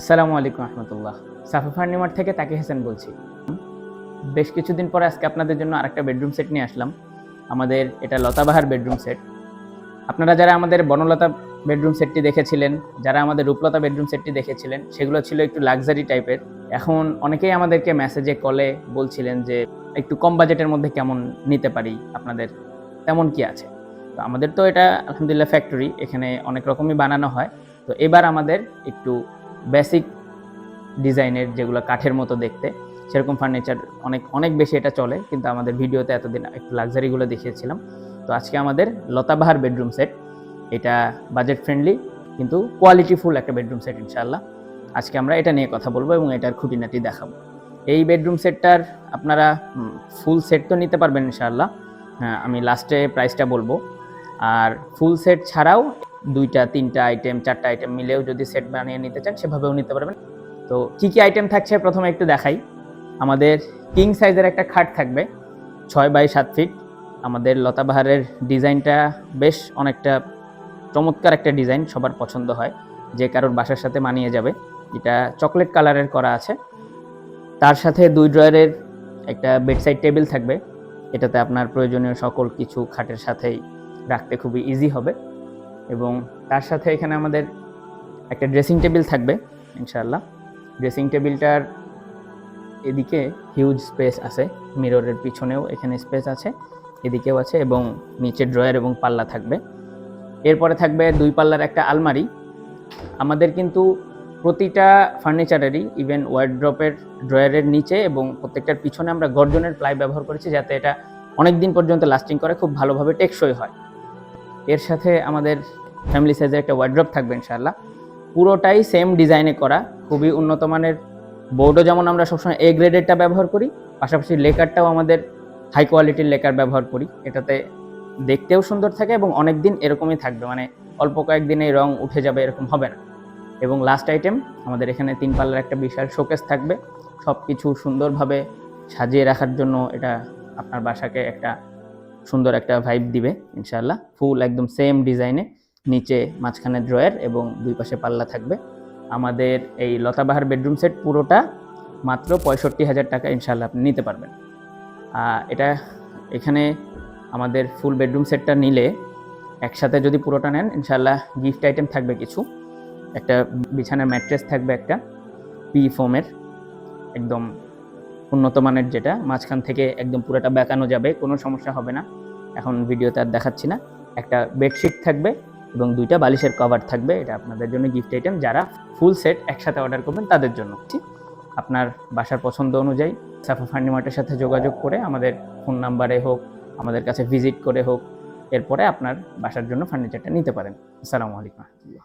আসসালামু আলাইকুম রহমতুল্লাহ। সাফা ফার্নিমার থেকে তাকি হাসান বলছি। বেশ কিছুদিন পরে আজকে আপনাদের জন্য আরেকটা বেডরুম সেট নিয়ে আসলাম। আমাদের এটা লতাবাহার বেডরুম সেট। আপনারা যারা আমাদের বনলতা বেডরুম সেটটি দেখেছিলেন, যারা আমাদের রূপলতা বেডরুম সেটটি দেখেছিলেন, সেগুলো ছিল একটু লাক্সারি টাইপের। এখন অনেকেই আমাদেরকে মেসেজে কলে বলছিলেন যে, একটু কম বাজেটের মধ্যে কেমন নিতে পারি আপনাদের? তেমন কি আছে? তো আমাদের তো এটা আলহামদুলিল্লাহ ফ্যাক্টরি এখানে অনেক রকমই বানানো হয়। তো এবার আমাদের একটু বেসিক ডিজাইনের যেগুলো কাঠের মতো দেখতে, সেরকম ফার্নিচার অনেক অনেক বেশি এটা চলে, কিন্তু আমাদের ভিডিওতে এতদিন একটু লাক্সারিগুলো দেখিয়েছিলাম। তো আজকে আমাদের লতাবাহার বেডরুম সেট এটা বাজেট ফ্রেন্ডলি কিন্তু কোয়ালিটিফুল একটা বেডরুম সেট ইনশাল্লাহ আজকে আমরা এটা নিয়ে কথা বলব এবং এটার খুঁটিনাটি দেখাবো। এই বেডরুম সেটটার আপনারা ফুল সেট তো নিতে পারবেন ইনশাল্লাহ হ্যাঁ আমি লাস্টে প্রাইসটা বলব। আর ফুল সেট ছাড়াও দুইটা, তিনটা আইটেম চারটা আইটেম মিলেও যদি সেট বানিয়ে নিতে চান, সেভাবেও নিতে পারবেন। তো কী কী আইটেম থাকছে? প্রথমে একটু দেখাই। আমাদের কিং সাইজের একটা খাট থাকবে, ছয় বাই সাত ফিট আমাদের লতাবাহারের ডিজাইনটা বেশ অনেকটা চমৎকার একটা ডিজাইন, সবার পছন্দ হয়। যে কারোর বাসার সাথে মানিয়ে যাবে। এটা চকলেট কালারের করা আছে। তার সাথে দুই ড্রয়ারের একটা বেডসাইড টেবিল থাকবে। এটাতে আপনার প্রয়োজনীয় সকল কিছু খাটের সাথেই রাখতে খুবই ইজি হবে। এবং তার সাথে এখানে আমাদের একটা ড্রেসিং টেবিল থাকবে, ইনশাআল্লাহ। ড্রেসিং টেবিলটার এদিকে হিউজ স্পেস আছে মিররের পিছনেও এখানে স্পেস আছে, এদিকেও আছে এবং নিচে ড্রয়ার এবং পাল্লা থাকবে। এরপরে থাকবে দুই পাল্লার একটা আলমারি। আমাদের কিন্তু প্রতিটা ফার্নিচারেরই ইভেন ওয়ার্ড্রপের ড্রয়ারের নিচে এবং প্রত্যেকটার পিছনে আমরা গর্জনের প্লাই ব্যবহার করেছি যাতে এটা অনেক দিন পর্যন্ত লাস্টিং করে, খুব ভালোভাবে টেকসই হয়। এর সাথে আমাদের ফ্যামিলি সাইজের একটা ওয়ার্ড্রপ থাকবে ইনশাআল্লাহ। পুরোটাই সেম ডিজাইনে করা, খুবই উন্নত মানের। বোর্ডও যেমন আমরা সবসময় এ গ্রেডেরটা ব্যবহার করি, পাশাপাশি লেকারটাও আমাদের হাই কোয়ালিটির লেকার ব্যবহার করি। এটাতে দেখতেও সুন্দর থাকে এবং অনেক দিন এরকমই থাকবে মানে অল্প কয়েকদিনে রং উঠে যাবে এরকম হবে না। এবং লাস্ট আইটেম আমাদের এখানে তিন পাল্লার একটা বিশাল শোকেস থাকবে। সব কিছু সুন্দরভাবে সাজিয়ে রাখার জন্য এটা আপনার বাসাকে একটা সুন্দর একটা ভাইব দিবে, ইনশাআল্লাহ। ফুল একদম সেম ডিজাইনে নিচে মাঝখানে ড্রয়ার এবং দুই পাশে পাল্লা থাকবে। আমাদের এই লতাবাহার বেডরুম সেট পুরোটা মাত্র পঁয়ষট্টি হাজার টাকা ইনশাআল্লাহ আপনি নিতে পারবেন। এটা এখানে আমাদের ফুল বেডরুম সেটটা নিলে একসাথে যদি পুরোটা নেন, ইনশাআল্লাহ গিফট আইটেম থাকবে কিছু। একটা বিছানার ম্যাট্রেস থাকবে একটা পি ফোমের একদম উন্নত মানের যেটা, মাঝখান থেকে একদম পুরোটা বেঁকানো যাবে, কোনো সমস্যা হবে না। এখন ভিডিওতে আর দেখাচ্ছি না। একটা বেডশিট থাকবে এবং দুইটা বালিশের কভার থাকবে। এটা আপনাদের জন্য গিফট আইটেম যারা ফুল সেট একসাথে অর্ডার করবেন, তাদের জন্য। ঠিক আপনার বাসার পছন্দ অনুযায়ী সাফা ফার্নিমার্টের সাথে যোগাযোগ করে আমাদের ফোন নাম্বারে হোক, আমাদের কাছে ভিজিট করে হোক, এরপরে আপনার বাসার জন্য ফার্নিচারটা নিতে পারেন। আসসালামু আলাইকুম। রহমতুল্লাহ